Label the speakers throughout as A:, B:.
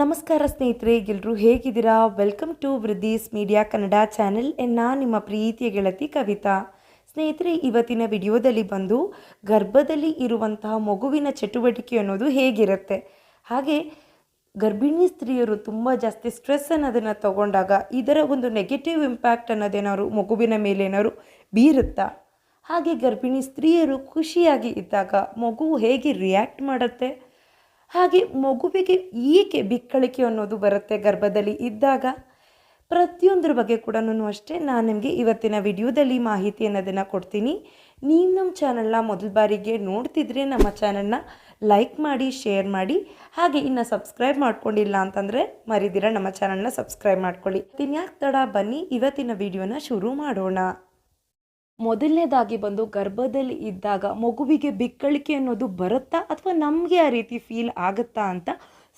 A: ನಮಸ್ಕಾರ ಸ್ನೇಹಿತರೆ ಎಲ್ಲರೂ ಹೇಗಿದ್ದೀರಾ? Welcome to Vriddhi's media Kannada channel ನಾನು ನಿಮ್ಮ ಪ್ರೀತಿಯ ಗೆಳತಿ ಕವಿತಾ. ಸ್ನೇಹಿತರೆ, ಇವತ್ತಿನ ವಿಡಿಯೋದಲ್ಲಿ ಬಂದು ಗರ್ಭದಲ್ಲಿ ಇರುವಂತಹ ಮಗುವಿನ ಚಟುವಟಿಕೆ ಅನ್ನೋದು ಹೇಗಿರುತ್ತೆ? ಹಾಗೆ ಗರ್ಭಿಣಿ ಸ್ತ್ರೀಯರು ತುಂಬ ಜಾಸ್ತಿ ಸ್ಟ್ರೆಸ್ ಅನ್ನೋದನ್ನು ತಗೊಂಡಾಗ ಇದರ ಒಂದು ನೆಗೆಟಿವ್ ಇಂಪ್ಯಾಕ್ಟ್ ಅನ್ನೋದೇನಾದ್ರು ಮಗುವಿನ ಮೇಲೆ ಏನಾದ್ರು ಬೀರುತ್ತಾ? ಹಾಗೆ ಗರ್ಭಿಣಿ ಸ್ತ್ರೀಯರು ಖುಷಿಯಾಗಿ ಇದ್ದಾಗ ಮಗು ಹೇಗೆ ರಿಯಾಕ್ಟ್ ಮಾಡುತ್ತೆ? ಹಾಗೆ ಮಗುವಿಗೆ ಏಕೆ ಬಿಕ್ಕಳಿಕೆ ಅನ್ನೋದು ಬರುತ್ತೆ ಗರ್ಭದಲ್ಲಿ ಇದ್ದಾಗ. ಪ್ರತಿಯೊಂದರ ಬಗ್ಗೆ ಕೂಡ ಅಷ್ಟೇ ನಾನು ನಿಮಗೆ ಇವತ್ತಿನ ವಿಡಿಯೋದಲ್ಲಿ ಮಾಹಿತಿ ಅನ್ನೋದನ್ನು ಕೊಡ್ತೀನಿ. ನೀವು ನಮ್ಮ ಚಾನಲ್ನ ಮೊದಲ ಬಾರಿಗೆ ನೋಡ್ತಿದ್ರೆ ನಮ್ಮ ಚಾನಲ್ನ ಲೈಕ್ ಮಾಡಿ, ಶೇರ್ ಮಾಡಿ, ಹಾಗೆ ಇನ್ನು ಸಬ್ಸ್ಕ್ರೈಬ್ ಮಾಡ್ಕೊಂಡಿಲ್ಲ ಅಂತಂದರೆ ಮರಿದಿರ ನಮ್ಮ ಚಾನಲ್ನ ಸಬ್ಸ್ಕ್ರೈಬ್ ಮಾಡ್ಕೊಳ್ಳಿ. ಇನ್ಯಾಕೆ ತಡ ಬನ್ನಿ, ಇವತ್ತಿನ ವಿಡಿಯೋನ ಶುರು ಮಾಡೋಣ. ಮೊದಲನೇದಾಗಿ ಬಂದು ಗರ್ಭದಲ್ಲಿ ಇದ್ದಾಗ ಮಗುವಿಗೆ ಬಿಕ್ಕಳಿಕೆ ಅನ್ನೋದು ಬರುತ್ತಾ ಅಥವಾ ನಮಗೆ ಆ ರೀತಿ ಫೀಲ್ ಆಗುತ್ತಾ ಅಂತ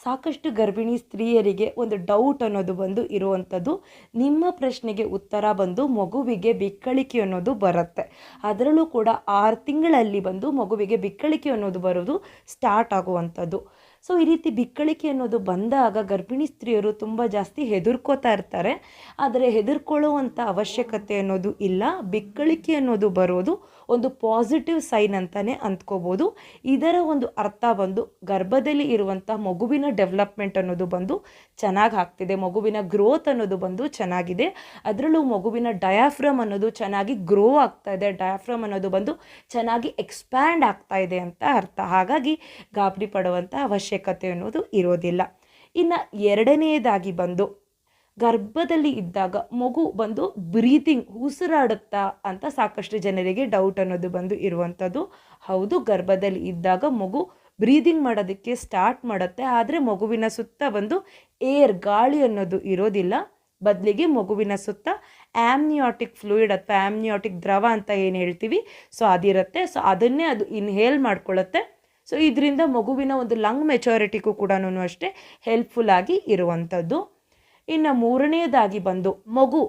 A: ಸಾಕಷ್ಟು ಗರ್ಭಿಣಿ ಸ್ತ್ರೀಯರಿಗೆ ಒಂದು ಡೌಟ್ ಅನ್ನೋದು ಬಂದು ಇರುವಂಥದ್ದು. ನಿಮ್ಮ ಪ್ರಶ್ನೆಗೆ ಉತ್ತರ ಬಂದು ಮಗುವಿಗೆ ಬಿಕ್ಕಳಿಕೆ ಅನ್ನೋದು ಬರುತ್ತೆ. ಅದರಲ್ಲೂ ಕೂಡ ಆರು ತಿಂಗಳಲ್ಲಿ ಬಂದು ಮಗುವಿಗೆ ಬಿಕ್ಕಳಿಕೆ ಅನ್ನೋದು ಬರೋದು ಸ್ಟಾರ್ಟ್ ಆಗುವಂಥದ್ದು. ಸೊ, ಈ ರೀತಿ ಬಿಕ್ಕಳಿಕೆ ಅನ್ನೋದು ಬಂದಾಗ ಗರ್ಭಿಣಿ ಸ್ತ್ರೀಯರು ತುಂಬ ಜಾಸ್ತಿ ಹೆದರ್ಕೋತಾ ಇರ್ತಾರೆ. ಆದರೆ ಹೆದರ್ಕೊಳ್ಳುವಂಥ ಅವಶ್ಯಕತೆ ಅನ್ನೋದು ಇಲ್ಲ. ಬಿಕ್ಕಳಿಕೆ ಅನ್ನೋದು ಬರೋದು ಒಂದು ಪಾಸಿಟಿವ್ ಸೈನ್ ಅಂತಲೇ ಅಂದ್ಕೋಬೋದು ಇದರ ಒಂದು ಅರ್ಥ ಬಂದು ಗರ್ಭದಲ್ಲಿ ಇರುವಂಥ ಮಗುವಿನ ಡೆವಲಪ್ಮೆಂಟ್ ಅನ್ನೋದು ಬಂದು ಚೆನ್ನಾಗಿ ಆಗ್ತಿದೆ. ಮಗುವಿನ ಗ್ರೋತ್ ಅನ್ನೋದು ಬಂದು ಚೆನ್ನಾಗಿದೆ. ಅದರಲ್ಲೂ ಮಗುವಿನ ಡಯಾಫ್ರಮ್ ಅನ್ನೋದು ಚೆನ್ನಾಗಿ ಗ್ರೋ ಆಗ್ತಾ ಇದೆ. ಡಯಾಫ್ರಮ್ ಅನ್ನೋದು ಬಂದು ಚೆನ್ನಾಗಿ ಎಕ್ಸ್ಪ್ಯಾಂಡ್ ಆಗ್ತಾ ಇದೆ ಅಂತ ಅರ್ಥ. ಹಾಗಾಗಿ ಗಾಬರಿ ಪಡುವಂಥ ಅನ್ನೋದು ಇರೋದಿಲ್ಲ. ಇನ್ನು ಎರಡನೆಯದಾಗಿ ಬಂದು, ಗರ್ಭದಲ್ಲಿ ಇದ್ದಾಗ ಮಗು ಬಂದು ಬ್ರೀತಿಂಗ್ ಉಸಿರಾಡುತ್ತಾ ಅಂತ ಸಾಕಷ್ಟು ಜನರಿಗೆ ಡೌಟ್ ಅನ್ನೋದು ಬಂದು ಇರುವಂಥದ್ದು. ಹೌದು, ಗರ್ಭದಲ್ಲಿ ಇದ್ದಾಗ ಮಗು ಬ್ರೀದಿಂಗ್ ಮಾಡೋದಕ್ಕೆ ಸ್ಟಾರ್ಟ್ ಮಾಡುತ್ತೆ, ಆದರೆ ಮಗುವಿನ ಸುತ್ತ ಬಂದು ಏರ್ ಗಾಳಿ ಅನ್ನೋದು ಇರೋದಿಲ್ಲ. ಬದಲಿಗೆ ಮಗುವಿನ ಸುತ್ತ ಆ್ಯಮ್ನಿಯಾಟಿಕ್ ಫ್ಲೂಯಿಡ್ ಅಥವಾ ಆ್ಯಮ್ನಿಯಾಟಿಕ್ ದ್ರವ ಅಂತ ಏನು ಹೇಳ್ತೀವಿ? ಸೊ ಅದಿರುತ್ತೆ. ಸೊ ಅದನ್ನೇ ಅದು ಇನ್ಹೇಲ್ ಮಾಡ್ಕೊಳ್ಳುತ್ತೆ ಸೊ ಇದರಿಂದ ಮಗುವಿನ ಒಂದು ಲಂಗ್ ಮೆಚೋರಿಟಿಗೂ ಕೂಡ ಅಷ್ಟೇ ಹೆಲ್ಪ್ಫುಲ್ ಆಗಿ ಇರುವಂಥದ್ದು. ಇನ್ನು ಮೂರನೆಯದಾಗಿ ಬಂದು ಮಗು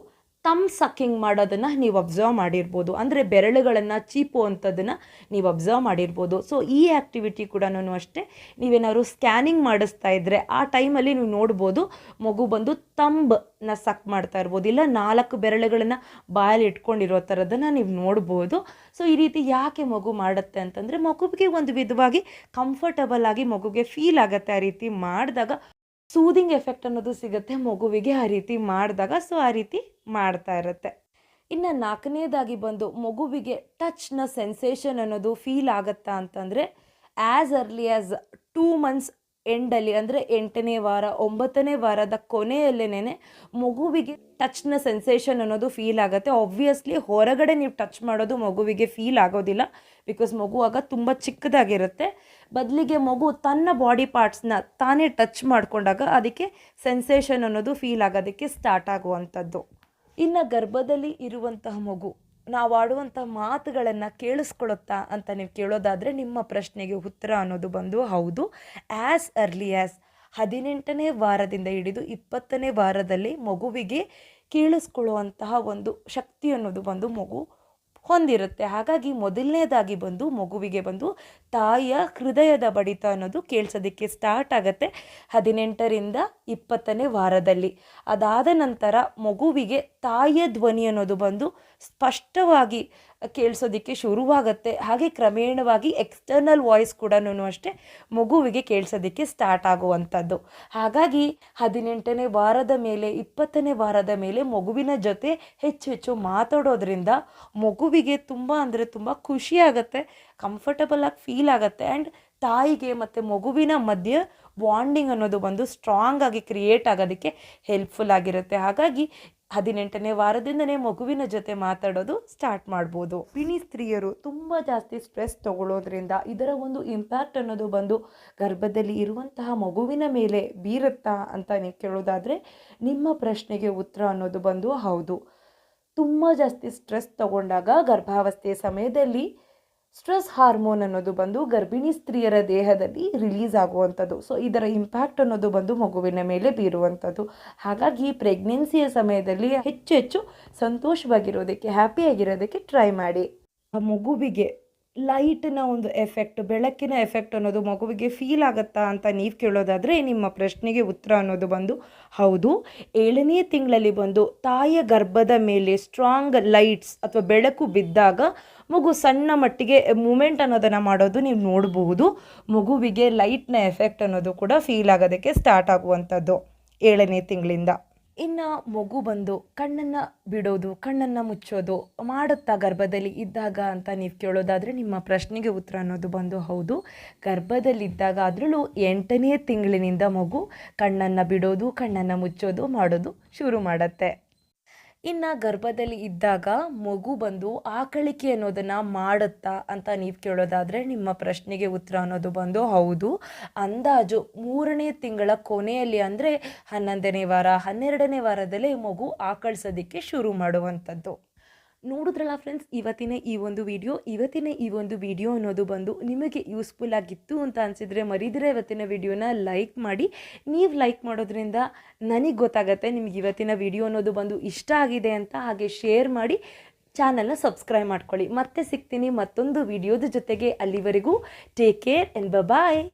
A: ತಮ್ ಸಕ್ಕಿಂಗ್ ಮಾಡೋದನ್ನು ನೀವು ಅಬ್ಸರ್ವ್ ಮಾಡಿರ್ಬೋದು. ಅಂದರೆ ಬೆರಳುಗಳನ್ನು ಚೀಪು ಅಂಥದ್ದನ್ನು ನೀವು ಅಬ್ಸರ್ವ್ ಮಾಡಿರ್ಬೋದು. ಸೊ ಈ ಆ್ಯಕ್ಟಿವಿಟಿ ಕೂಡ ಅಷ್ಟೇ ನೀವೇನಾದ್ರು ಸ್ಕ್ಯಾನಿಂಗ್ ಮಾಡಿಸ್ತಾ ಇದ್ದರೆ ಆ ಟೈಮಲ್ಲಿ ನೀವು ನೋಡ್ಬೋದು ಮಗು ಬಂದು ತಂಬನ್ನ ಸಕ್ ಮಾಡ್ತಾ ಇರ್ಬೋದು. ಇಲ್ಲ ನಾಲ್ಕು ಬೆರಳುಗಳನ್ನು ಬಾಯಲ್ಲಿ ಇಟ್ಕೊಂಡಿರೋ ಥರದನ್ನು ನೀವು ನೋಡ್ಬೋದು. ಸೊ ಈ ರೀತಿ ಯಾಕೆ ಮಗು ಮಾಡುತ್ತೆ ಅಂತಂದರೆ ಮಗುವಿಗೆ ಒಂದು ವಿಧವಾಗಿ ಕಂಫರ್ಟಬಲ್ ಆಗಿ ಮಗುಗೆ ಫೀಲ್ ಆಗುತ್ತೆ ಆ ರೀತಿ ಮಾಡಿದಾಗ ಸೂದಿಂಗ್ ಎಫೆಕ್ಟ್ ಅನ್ನೋದು ಸಿಗುತ್ತೆ ಮಗುವಿಗೆ ಆ ರೀತಿ ಮಾಡಿದಾಗ ಸೊ ಆ ರೀತಿ ಮಾಡ್ತಾ ಇರುತ್ತೆ. ಇನ್ನು ನಾಲ್ಕನೇದಾಗಿ ಬಂದು ಮಗುವಿಗೆ ಟಚ್ನ ಸೆನ್ಸೇಷನ್ ಅನ್ನೋದು ಫೀಲ್ ಆಗುತ್ತಾ ಅಂತಂದರೆ as early as two months ಎಂಡಲ್ಲಿ ಅಂದರೆ ಎಂಟನೇ ವಾರ, ಒಂಬತ್ತನೇ ವಾರದ ಕೊನೆಯಲ್ಲೇನೆ ಮಗುವಿಗೆ ಟಚ್ನ ಸೆನ್ಸೇಷನ್ ಅನ್ನೋದು ಫೀಲ್ ಆಗುತ್ತೆ. ಆಬ್ವಿಯಸ್ಲಿ ಹೊರಗಡೆ ನೀವು ಟಚ್ ಮಾಡೋದು ಮಗುವಿಗೆ ಫೀಲ್ ಆಗೋದಿಲ್ಲ ಬಿಕಾಸ್ ಮಗು ಆಗ ತುಂಬ ಚಿಕ್ಕದಾಗಿರುತ್ತೆ. ಬದಲಿಗೆ ಮಗು ತನ್ನ ಬಾಡಿ ಪಾರ್ಟ್ಸ್ನ ತಾನೇ ಟಚ್ ಮಾಡಿಕೊಂಡಾಗ ಅದಕ್ಕೆ ಸೆನ್ಸೇಷನ್ ಅನ್ನೋದು ಫೀಲ್ ಆಗೋದಕ್ಕೆ ಸ್ಟಾರ್ಟ್ ಆಗುವಂಥದ್ದು. ಇನ್ನು ಗರ್ಭದಲ್ಲಿ ಇರುವಂತಹ ಮಗು ನಾವು ಆಡುವಂಥ ಮಾತುಗಳನ್ನು ಕೇಳಿಸ್ಕೊಳುತ್ತಾ ಅಂತ ನೀವು ಕೇಳೋದಾದರೆ ನಿಮ್ಮ ಪ್ರಶ್ನೆಗೆ ಉತ್ತರ ಅನ್ನೋದು ಬಂದು ಹೌದು. ಆ್ಯಸ್ ಅರ್ಲಿ ಆ್ಯಸ್ ಹದಿನೆಂಟನೇ ವಾರದಿಂದ ಹಿಡಿದು ಇಪ್ಪತ್ತನೇ ವಾರದಲ್ಲಿ ಮಗುವಿಗೆ ಕೇಳಿಸ್ಕೊಳ್ಳುವಂತಹ ಒಂದು ಶಕ್ತಿ ಅನ್ನೋದು ಬಂದು ಮಗು ಹೊಂದಿರುತ್ತೆ. ಹಾಗಾಗಿ ಮೊದಲನೇದಾಗಿ ಬಂದು ಮಗುವಿಗೆ ಬಂದು ತಾಯಿಯ ಹೃದಯದ ಬಡಿತ ಅನ್ನೋದು ಕೇಳಿಸೋದಕ್ಕೆ ಸ್ಟಾರ್ಟ್ ಆಗುತ್ತೆ ಹದಿನೆಂಟರಿಂದ ಇಪ್ಪತ್ತನೇ ವಾರದಲ್ಲಿ. ಅದಾದ ನಂತರ ಮಗುವಿಗೆ ತಾಯಿಯ ಧ್ವನಿ ಅನ್ನೋದು ಬಂದು ಸ್ಪಷ್ಟವಾಗಿ ಕೇಳಿಸೋದಕ್ಕೆ ಶುರುವಾಗುತ್ತೆ. ಹಾಗೆ ಕ್ರಮೇಣವಾಗಿ ಎಕ್ಸ್ಟರ್ನಲ್ ವಾಯ್ಸ್ ಕೂಡ ಅಷ್ಟೇ ಮಗುವಿಗೆ ಕೇಳಿಸೋದಕ್ಕೆ ಸ್ಟಾರ್ಟ್ ಆಗುವಂಥದ್ದು. ಹಾಗಾಗಿ ಹದಿನೆಂಟನೇ ವಾರದ ಮೇಲೆ, ಇಪ್ಪತ್ತನೇ ವಾರದ ಮೇಲೆ ಮಗುವಿನ ಜೊತೆ ಹೆಚ್ಚು ಹೆಚ್ಚು ಮಾತಾಡೋದ್ರಿಂದ ಮಗುವಿಗೆ ತುಂಬ ಅಂದರೆ ತುಂಬ ಖುಷಿಯಾಗತ್ತೆ ಕಂಫರ್ಟಬಲ್ ಆಗಿ ಫೀಲ್ ಆಗುತ್ತೆ ಆ್ಯಂಡ್ ತಾಯಿಗೆ ಮತ್ತು ಮಗುವಿನ ಮಧ್ಯೆ ಬಾಂಡಿಂಗ್ ಅನ್ನೋದು ಬಂದು ಸ್ಟ್ರಾಂಗ್ ಆಗಿ ಕ್ರಿಯೇಟ್ ಆಗೋದಕ್ಕೆ ಹೆಲ್ಪ್ಫುಲ್ ಆಗಿರುತ್ತೆ. ಹಾಗಾಗಿ ಹದಿನೆಂಟನೇ ವಾರದಿಂದನೇ ಮಗುವಿನ ಜೊತೆ ಮಾತಾಡೋದು ಸ್ಟಾರ್ಟ್ ಮಾಡ್ಬೋದು. ಪಿಣಿ ಸ್ತ್ರೀಯರು ತುಂಬ ಜಾಸ್ತಿ ಸ್ಟ್ರೆಸ್ ತಗೊಳ್ಳೋದ್ರಿಂದ ಇದರ ಒಂದು ಇಂಪ್ಯಾಕ್ಟ್ ಅನ್ನೋದು ಬಂದು ಗರ್ಭದಲ್ಲಿ ಇರುವಂತಹ ಮಗುವಿನ ಮೇಲೆ ಬೀರುತ್ತಾ ಅಂತ ನೀವು ಕೇಳೋದಾದರೆ ನಿಮ್ಮ ಪ್ರಶ್ನೆಗೆ ಉತ್ತರ ಅನ್ನೋದು ಬಂದು ಹೌದು. ತುಂಬ ಜಾಸ್ತಿ ಸ್ಟ್ರೆಸ್ ತಗೊಂಡಾಗ ಗರ್ಭಾವಸ್ಥೆಯ ಸಮಯದಲ್ಲಿ ಸ್ಟ್ರೆಸ್ ಹಾರ್ಮೋನ್ ಅನ್ನೋದು ಬಂದು ಗರ್ಭಿಣಿ ಸ್ತ್ರೀಯರ ದೇಹದಲ್ಲಿ ರಿಲೀಸ್ ಆಗುವಂಥದ್ದು. ಸೊ ಇದರ ಇಂಪ್ಯಾಕ್ಟ್ ಅನ್ನೋದು ಬಂದು ಮಗುವಿನ ಮೇಲೆ ಬೀರುವಂಥದ್ದು. ಹಾಗಾಗಿ ಪ್ರೆಗ್ನೆನ್ಸಿಯ ಸಮಯದಲ್ಲಿ ಹೆಚ್ಚು ಹೆಚ್ಚು ಸಂತೋಷವಾಗಿರೋದಕ್ಕೆ ಹ್ಯಾಪಿಯಾಗಿರೋದಕ್ಕೆ ಟ್ರೈ ಮಾಡಿ. ಆ ಮಗುವಿಗೆ ಲೈಟಿನ ಒಂದು ಎಫೆಕ್ಟ್ ಬೆಳಕಿನ ಎಫೆಕ್ಟ್ ಅನ್ನೋದು ಮಗುವಿಗೆ ಫೀಲ್ ಆಗುತ್ತಾ ಅಂತ ನೀವು ಕೇಳೋದಾದರೆ ನಿಮ್ಮ ಪ್ರಶ್ನೆಗೆ ಉತ್ತರ ಅನ್ನೋದು ಬಂದು, ಹೌದು. ಏಳನೇ ತಿಂಗಳಲ್ಲಿ ಬಂದು ತಾಯಿಯ ಗರ್ಭದ ಮೇಲೆ ಸ್ಟ್ರಾಂಗ್ ಲೈಟ್ಸ್ ಅಥವಾ ಬೆಳಕು ಬಿದ್ದಾಗ ಮಗು ಸಣ್ಣ ಮಟ್ಟಿಗೆ ಮೂಮೆಂಟ್ ಅನ್ನೋದನ್ನು ಮಾಡೋದು ನೀವು ನೋಡಬಹುದು. ಮಗುವಿಗೆ ಲೈಟ್ನ ಎಫೆಕ್ಟ್ ಅನ್ನೋದು ಕೂಡ ಫೀಲ್ ಆಗೋದಕ್ಕೆ ಸ್ಟಾರ್ಟ್ ಆಗುವಂಥದ್ದು ಏಳನೇ ತಿಂಗಳಿಂದ. ಇನ್ನು ಮಗು ಬಂದು ಕಣ್ಣನ್ನು ಬಿಡೋದು, ಕಣ್ಣನ್ನು ಮುಚ್ಚೋದು, ಮಾಡುತ್ತಾ ಗರ್ಭದಲ್ಲಿ ಇದ್ದಾಗ ಅಂತ ನೀವು ಕೇಳೋದಾದರೆ ನಿಮ್ಮ ಪ್ರಶ್ನೆಗೆ ಉತ್ತರ ಅನ್ನೋದು ಬಂದು ಹೌದು. ಗರ್ಭದಲ್ಲಿದ್ದಾಗ ಅದರಲ್ಲೂ ಎಂಟನೇ ತಿಂಗಳಿನಿಂದ ಮಗು ಕಣ್ಣನ್ನು ಬಿಡೋದು, ಕಣ್ಣನ್ನು ಮುಚ್ಚೋದು, ಮಾಡೋದು ಶುರು ಮಾಡುತ್ತೆ. ಇನ್ನು ಗರ್ಭದಲ್ಲಿ ಇದ್ದಾಗ ಮಗು ಬಂದು ಆಕಳಿಕೆ ಅನ್ನೋದನ್ನು ಮಾಡುತ್ತಾ? ಅಂತ ನೀವು ಕೇಳೋದಾದರೆ ನಿಮ್ಮ ಪ್ರಶ್ನೆಗೆ ಉತ್ತರ ಅನ್ನೋದು ಬಂದು ಹೌದು. ಅಂದಾಜು ಮೂರನೇ ತಿಂಗಳ ಕೊನೆಯಲ್ಲಿ ಅಂದರೆ ಹನ್ನೊಂದನೇ ವಾರ, ಹನ್ನೆರಡನೇ ವಾರದಲ್ಲೇ ಮಗು ಆಕಳಿಸೋದಕ್ಕೆ ಶುರು ಮಾಡುವಂಥದ್ದು. ನೋಡಿದ್ರಲ್ಲ ಫ್ರೆಂಡ್ಸ್ ಇವತ್ತಿನ ಈ ಒಂದು ವಿಡಿಯೋ ಇವತ್ತಿನ ಈ ಒಂದು ವಿಡಿಯೋ ಅನ್ನೋದು ಬಂದು ನಿಮಗೆ ಯೂಸ್ಫುಲ್ ಆಗಿತ್ತು ಅಂತ ಅನಿಸಿದರೆ ಮರಿದ್ರೆ ಇವತ್ತಿನ ವಿಡಿಯೋನ ಲೈಕ್ ಮಾಡಿ. ನೀವು ಲೈಕ್ ಮಾಡೋದ್ರಿಂದ ನನಗೆ ಗೊತ್ತಾಗತ್ತೆ ನಿಮ್ಗೆ ಇವತ್ತಿನ ವಿಡಿಯೋ ಅನ್ನೋದು ಬಂದು ಇಷ್ಟ ಆಗಿದೆ ಅಂತ, ಹಾಗೆ ಶೇರ್ ಮಾಡಿ ಚಾನಲ್ನ ಸಬ್ಸ್ಕ್ರೈಬ್ ಮಾಡ್ಕೊಳ್ಳಿ. ಮತ್ತೆ ಸಿಗ್ತೀನಿ ಮತ್ತೊಂದು ವಿಡಿಯೋದ ಜೊತೆಗೆ ಅಲ್ಲಿವರೆಗೂ ಟೇಕ್ ಕೇರ್ ಆ್ಯಂಡ್ ಬಾಯ್